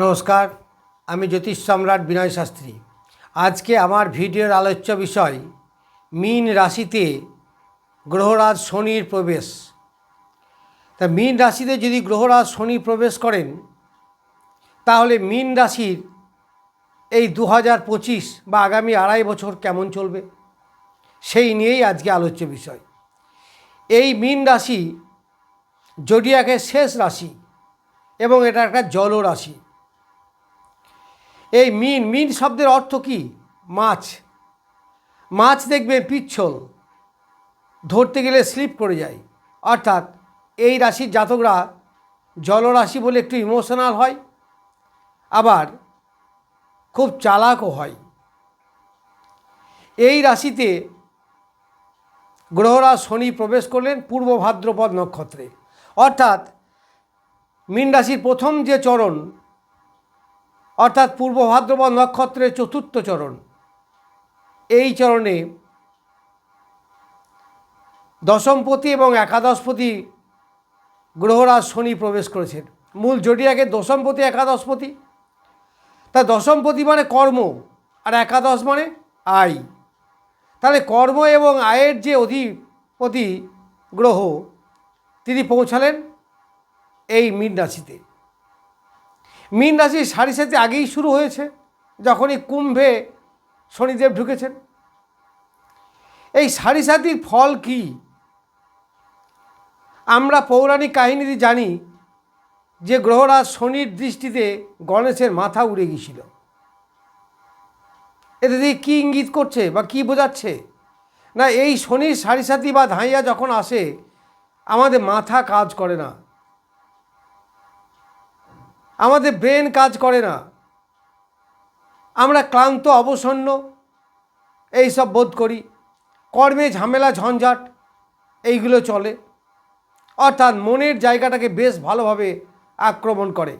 নমস্কার, আমি জ্যোতিষ সম্রাট বিনয় শাস্ত্রী। আজকে আমার ভিডিওর আলোচ্য বিষয়, মীন রাশিতে গ্রহরাজ শনির প্রবেশ। তা মীন রাশিতে যদি গ্রহরাজ শনি প্রবেশ করেন, তাহলে মীন রাশির এই দু পঁচিশ বা আগামী আড়াই বছর কেমন চলবে? সেই নিয়েই আজকে আলোচ্য বিষয়। এই মীন রাশি জোডিয়াকের শেষ রাশি এবং এটা একটা জল রাশি এই মিন মিন শব্দের অর্থ কি? মাছ। মাছ দেখবে পিচ্ছল। ধরতে গেলে স্লিপ করে যায়। অর্থাৎ এই রাশির জাতকরা জলরাশি বলে একটু ইমোশনাল হয়, আবার খুব চালাকও হয়। এই রাশিতে গ্রহরা শনি প্রবেশ করলেন পূর্ব ভাদ্রপদ নক্ষত্রে। অর্থাৎ মীন রাশির প্রথম যে চরণ অর্থাৎ পূর্ব ভাদ্রপদ নক্ষত্রের চতুর্থ চরণ। এই চরণে দশমপতি এবং একাদশপতি গ্রহরাজ শনি প্রবেশ করেছেন। মূল জডিয়াকে দশমপতি, একাদশপতি। তা দশমপতি মানে কর্ম আর একাদশ মানে আয়। তাহলে কর্ম এবং আয়ের যে অধিপতি গ্রহ, তিনি পৌঁছালেন এই মীন রাশিতে। মীন রাশির সাড়ে সাথে আগেই শুরু হয়েছে, যখনই কুম্ভে শনিদেব ঢুকেছেন। এই সাড়ে সাতির ফল কি? আমরা পৌরাণিক কাহিনীতে জানি যে গ্রহরাজ শনির দৃষ্টিতে গণেশের মাথা উড়ে গিয়েছিল। এতে দিয়ে কী ইঙ্গিত করছে বা কী বোঝাচ্ছে? না, এই শনির সাড়ে সাথী বা ধাইয়া যখন আসে, আমাদের মাথা কাজ করে না। আমাদের ব্রেন কাজ করে না। আমরা ক্লান্ত, অবসন্ন এই সব বোধ করি। কর্মে ঝামেলা, ঝঞ্ঝাট, এইগুলো চলে। অর্থাৎ মনের জায়গাটাকে বেশ ভালোভাবে আক্রমণ করে।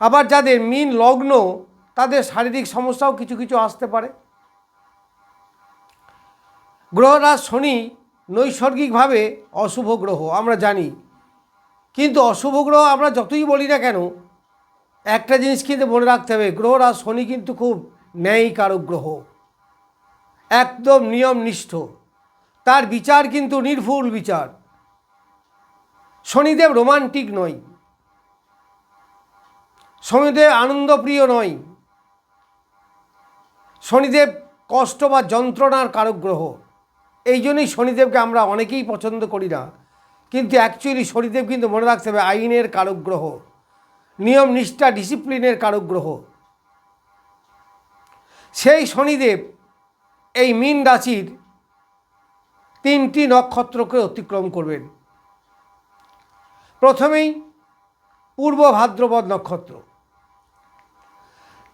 আবার যাদের মিন লগ্ন, তাদের শারীরিক সমস্যাও কিছু কিছু আসতে পারে। গ্রহরাজ শনি নৈসর্গিকভাবে অশুভ গ্রহ, আমরা জানি। কিন্তু অশুভ গ্রহ আমরা যতই বলি না কেন একটা জিনিস কিন্তু মনে রাখতে হবে গ্রহরাজ শনি কিন্তু খুব ন্যায়কারক গ্রহ। একদম নিয়মনিষ্ঠ। তার বিচার কিন্তু নির্ভুল বিচার। শনিদেব রোমান্টিক নয়। শনিদেব আনন্দপ্রিয় নয়। শনিদেব কষ্ট বা যন্ত্রণার কারক গ্রহ। এই জন্যই শনিদেবকে আমরা অনেকেই পছন্দ করি না। কিন্তু অ্যাকচুয়ালি শনিদেব কিন্তু মনে রাখতে হবে আইনের কারক গ্রহ। নিয়ম, নিষ্ঠা ডিসিপ্লিনের কারক গ্রহ সেই শনিদেব এই মীন রাশির তিনটি নক্ষত্রকে অতিক্রম করবেন। প্রথমেই পূর্ব ভাদ্রপদ নক্ষত্র।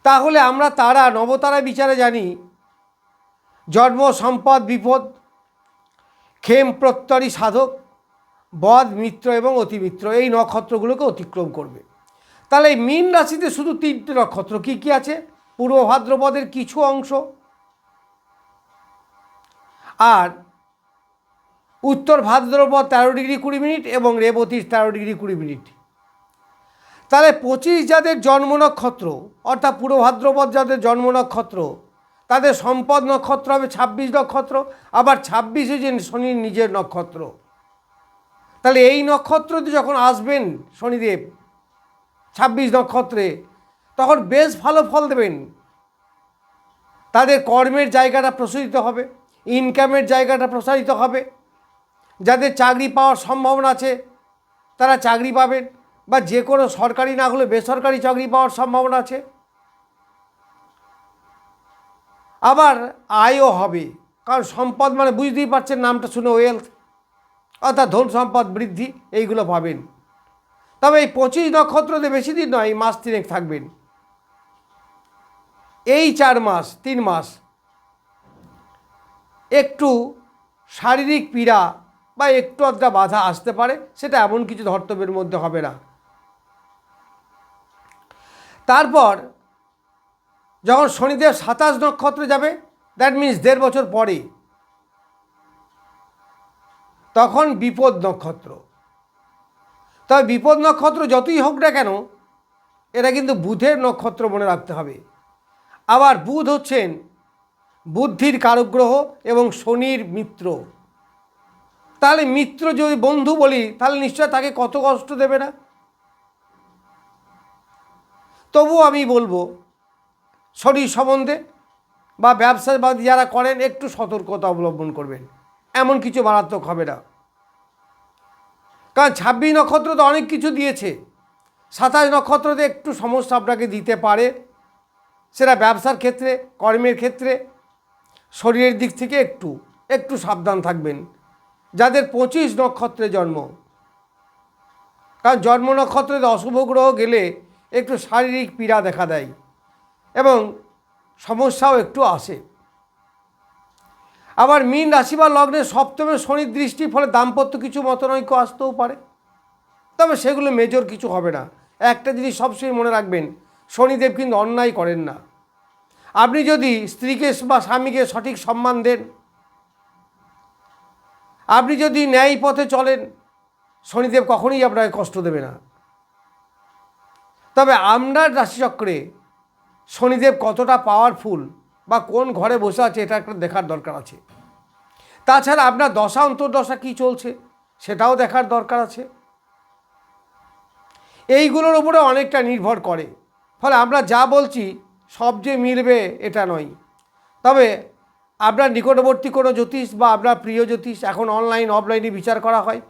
তাহলে আমরা তারা নবতারা বিচারে জানি, জন্ম, সম্পদ, বিপদ, ক্ষেম প্রত্যরী সাধক বদ মিত্র এবং অতিমিত্র এই নক্ষত্রগুলোকে অতিক্রম করবে। তাহলে মীন রাশিতে শুধু তিনটে নক্ষত্র, কি কি আছে? পূর্ব ভাদ্রপদের কিছু অংশ আর উত্তর ভাদ্রপদ তেরো ডিগ্রি কুড়ি মিনিট এবং রেবতীর তেরো ডিগ্রি কুড়ি মিনিট। তাহলে পঁচিশ যাদের জন্ম নক্ষত্র, অর্থাৎ পূর্ব ভাদ্রপদ যাদের জন্ম নক্ষত্র, তাদের সম্পদ নক্ষত্র হবে ছাব্বিশ নক্ষত্র, আবার ছাব্বিশে যে শনির নিজের নক্ষত্র। তাহলে এই নক্ষত্রতে যখন আসবেন শনিদেব ছাব্বিশ নক্ষত্রে, তখন বেশ ভালো ফল দেবেন। তাদের কর্মের জায়গাটা প্রসারিত হবে ইনকামের জায়গাটা প্রসারিত হবে। যাদের চাকরি পাওয়ার সম্ভাবনা আছে, তারা চাকরি পাবেন বা যে কোনো সরকারি না হলে বেসরকারি চাকরি পাওয়ার সম্ভাবনা আছে। আবার আয়ও হবে, কারণ সম্পদ মানে বুঝতেই পারছেন নামটা শুনে ওয়েলথ অর্থাৎ ধন সম্পদ বৃদ্ধি, এইগুলো পাবেন। তবে এই পঁচিশ নক্ষত্রতে বেশি দিন নয়, এই মাস তিনেক থাকবেন। এই চার মাস, তিন মাস, একটু শারীরিক পীড়া বা একটু আধটা বাধা আসতে পারে, সেটা এমন কিছু ধর্তব্যের মধ্যে হবে না। তারপর যখন শনিদেব সাতাশ নক্ষত্রে যাবে দ্যাট মিন্স দেড় বছর পরে, তখন বিপদ নক্ষত্র। তবে বিপদ নক্ষত্র যতই হোক না কেন, এটা কিন্তু বুধের নক্ষত্র মনে রাখতে হবে। আবার বুধ হচ্ছেন বুদ্ধির কারুগ্রহ এবং শনির মিত্র। তাহলে মিত্র যদি বন্ধু বলি, তাহলে নিশ্চয় তাকে কত কষ্ট দেবে না? তবু আমি বলব শরীর সম্বন্ধে বা ব্যবসাবাদী যারা করেন, একটু সতর্কতা অবলম্বন করবেন। এমন কিছু মারাত্মক হবে না। কারণ ছাব্বিশ নক্ষত্র তো অনেক কিছু দিয়েছে। সাতাশ নক্ষত্রতে একটু সমস্যা আপনাকে দিতে পারে। সেটা ব্যবসার ক্ষেত্রে, কর্মের ক্ষেত্রে, শরীরের দিক থেকে একটু একটু সাবধান থাকবেন। যাদের পঁচিশ নক্ষত্রে জন্ম। কারণ জন্ম নক্ষত্রে অশুভ গ্রহ গেলে একটু শারীরিক পীড়া দেখা দেয় এবং সমস্যাও একটু আসে। আবার মীন রাশি বা লগ্নের সপ্তমে শনির দৃষ্টির ফলে দাম্পত্য কিছু মতনৈক্য আসতেও পারে। তবে সেগুলো মেজর কিছু হবে না। একটা জিনিস সবসময় মনে রাখবেন, শনিদেব কিন্তু অন্যায় করেন না। আপনি যদি স্ত্রীকে বা স্বামীকে সঠিক সম্মান দেন, আপনি যদি ন্যায় পথে চলেন, শনিদেব কখনোই আপনাকে কষ্ট দেবে না। তবে আপনার রাশিচক্রে শনিদেব কতটা পাওয়ারফুল বা কোন ঘরে বসে আছে, এটা একটা দেখার দরকার আছে। তাছাড়া আপনার দশা, অন্তর্দশা কী চলছে, সেটাও দেখার দরকার আছে। এইগুলোর উপরে অনেকটা নির্ভর করে। ফলে আমরা যা বলছি, সব যে মিলবে, এটা নয়। তবে আপনার নিকটবর্তী কোনো জ্যোতিষ বা আপনার প্রিয় জ্যোতিষ এখন অনলাইন, অফলাইনে বিচার করা হয়,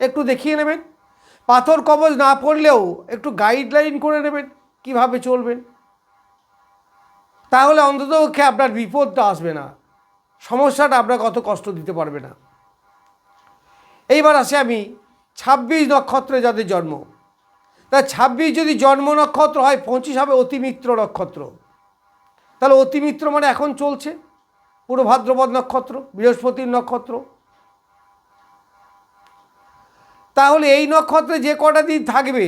একটু দেখিয়ে নেবেন। পাথর কবজ না পড়লেও একটু গাইডলাইন করে নেবেন, কীভাবে চলবেন। তাহলে অন্ততপক্ষে আপনার বিপদটা আসবে না। সমস্যাটা আপনার কত কষ্ট দিতে পারবে না। এইবার আসে আমি, ছাব্বিশ নক্ষত্রে যাদের জন্ম। তা ছাব্বিশ যদি জন্ম নক্ষত্র হয়, পঁচিশ হবে অতিমিত্র নক্ষত্র। তাহলে অতিমিত্র মানে এখন চলছে। পুরো ভাদ্রপদ নক্ষত্র, বৃহস্পতির নক্ষত্র। তাহলে এই নক্ষত্রে যে কটা দিন থাকবে,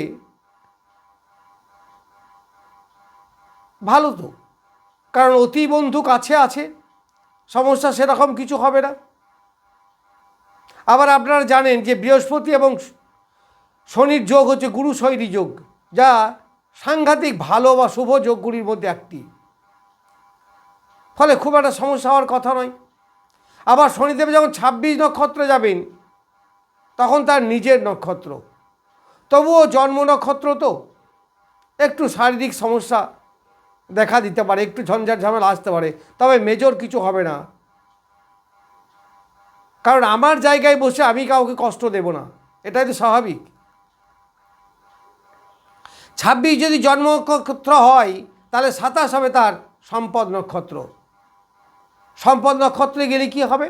ভালো তো। কারণ অতি বন্ধু কাছে আছে। সমস্যা সেরকম কিছু হবে না। আবার আপনারা জানেন যে বৃহস্পতি এবং শনির যোগ হচ্ছে গুরু শৈরী যোগ, যা সাংঘাতিক ভালো বা শুভ যোগগুলির মধ্যে একটি। ফলে খুব একটা সমস্যা হওয়ার কথা নয়। আবার শনিদেব যখন ছাব্বিশ নক্ষত্রে যাবেন, তখন তার নিজের নক্ষত্র। তবুও জন্ম নক্ষত্র তো। একটু শারীরিক সমস্যা দেখা দিতে পারে, একটু ঝঞ্ঝাট ঝামেলা আসতে পারে, তবে মেজর কিছু হবে না। কারণ আমার জায়গায় বসে আমি কাউকে কষ্ট দেব না, এটাই তো স্বাভাবিক। ছাব্বিশ যদি জন্ম নক্ষত্র হয়, তাহলে সাতাশ হবে তার সম্পদ নক্ষত্র। সম্পদ নক্ষত্রে গেলে কি হবে?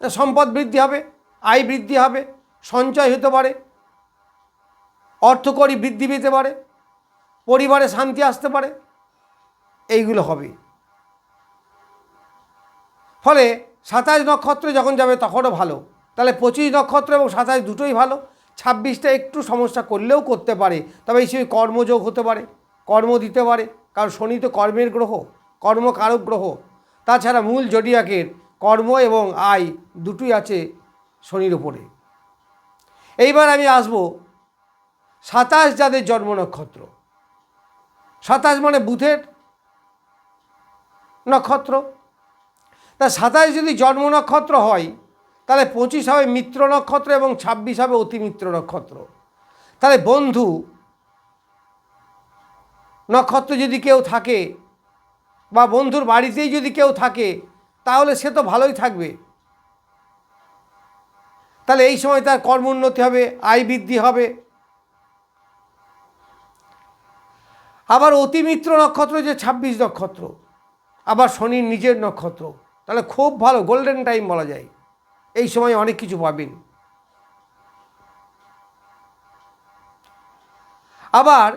সম্পদ বৃদ্ধি হবে, আয় বৃদ্ধি হবে, সঞ্চয় হতে পারে, অর্থকরী বৃদ্ধি পেতে পারে, পরিবারে শান্তি আসতে পারে এইগুলো হবে। ফলে সাতাশ নক্ষত্রে যখন যাবে তখনও ভালো। তাহলে পঁচিশ নক্ষত্র এবং সাতাশ দুটোই ভালো। ছাব্বিশটা একটু সমস্যা করলেও করতে পারে। তবে এই সময় কর্মযোগ হতে পারে, কর্ম দিতে পারে। কারণ শনি তো কর্মের গ্রহ, কর্মকারক গ্রহ। তাছাড়া মূল জডিয়াকের কর্ম এবং আয় দুটোই আছে শনির ওপরে এইবার আমি আসব সাতাশ যাদের জন্ম নক্ষত্র। সাতাশ মানে বুধের নক্ষত্র। তা সাতাশ যদি জন্ম নক্ষত্র হয়, তাহলে পঁচিশ হবে মিত্র নক্ষত্র এবং ছাব্বিশ হবে অতিমিত্র নক্ষত্র। তাহলে বন্ধু, নক্ষত্র যদি কেউ থাকে বা বন্ধুর বাড়িতেই যদি কেউ থাকে, তাহলে সে তো ভালোই থাকবে। তাহলে এই সময় তার কর্মোন্নতি হবে, আয় বৃদ্ধি হবে। আবার অতিমিত্র নক্ষত্র যে ছাব্বিশ নক্ষত্র। আবার শনির নিজের নক্ষত্র। তাহলে খুব ভালো গোল্ডেন টাইম বলা যায়। এই সময় অনেক কিছু পাবেন। আবার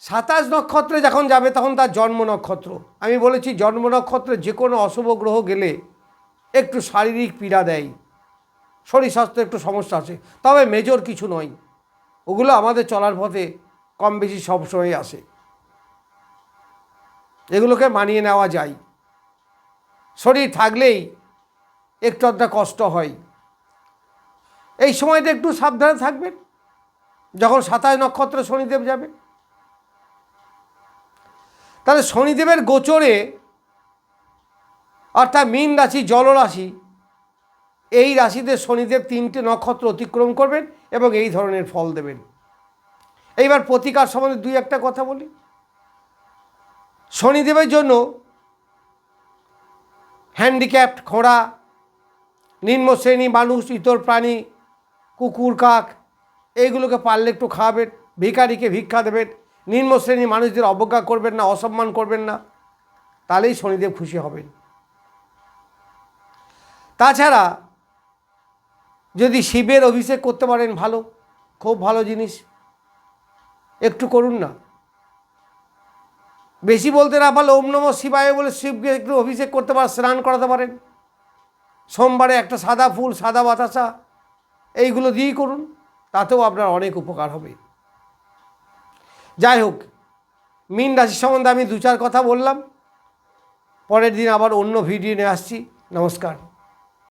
সাতাশ নক্ষত্রে যখন যাবে, তখন তার জন্ম নক্ষত্র। আমি বলেছি জন্ম নক্ষত্রে যে কোনো অশুভ গ্রহ গেলে একটু শারীরিক পীড়া দেয়। শরীর স্বাস্থ্য একটু সমস্যা আছে। তবে মেজর কিছু নয়। ওগুলো আমাদের চলার পথে কম বেশি সবসময় আসে। এগুলোকে মানিয়ে নেওয়া যায়। শরীর থাকলেই একটু একটা কষ্ট হয়। এই সময়টা একটু সাবধানে থাকবেন। যখন সাতাশ নক্ষত্রে শনিদেব যাবে। তাহলে শনিদেবের গোচরে অর্থাৎ মীন রাশি জলরাশি এই রাশিতে শনিদেব তিনটে নক্ষত্র অতিক্রম করবেন এবং এই ধরনের ফল দেবেন। এইবার প্রতিকার সম্বন্ধে দুই একটা কথা বলি। শনিদেবের জন্য হ্যান্ডিক্যাপ্ট খোঁড়া নিম্ন শ্রেণি মানুষ, ইতর প্রাণী, কুকুর, কাক, এইগুলোকে পারলে একটু খাওয়াবেন, ভিখারিকে ভিক্ষা দেবেন, নিম্ন শ্রেণির মানুষদের অবজ্ঞা করবেন না, অসম্মান করবেন না, তাহলেই শনিদেব খুশি হবেন। তাছাড়া যদি শিবের অভিষেক করতে পারেন, ভালো, খুব ভালো জিনিস, একটু করুন না। বেশি বলতে না পারলে ওম নম শিবায় বলে শিবকে একটু অভিষেক করতে পারেন স্নান করাতে পারেন সোমবারে একটা সাদা ফুল, সাদা বাতাসা, এইগুলো দিয়েই করুন, তাতেও আপনার অনেক উপকার হবে। যাই হোক, মিন রাশি সম্বন্ধে আমি দু চার কথা বললাম, পরের দিন আবার অন্য ভিডিও নিয়ে আসছি। নমস্কার।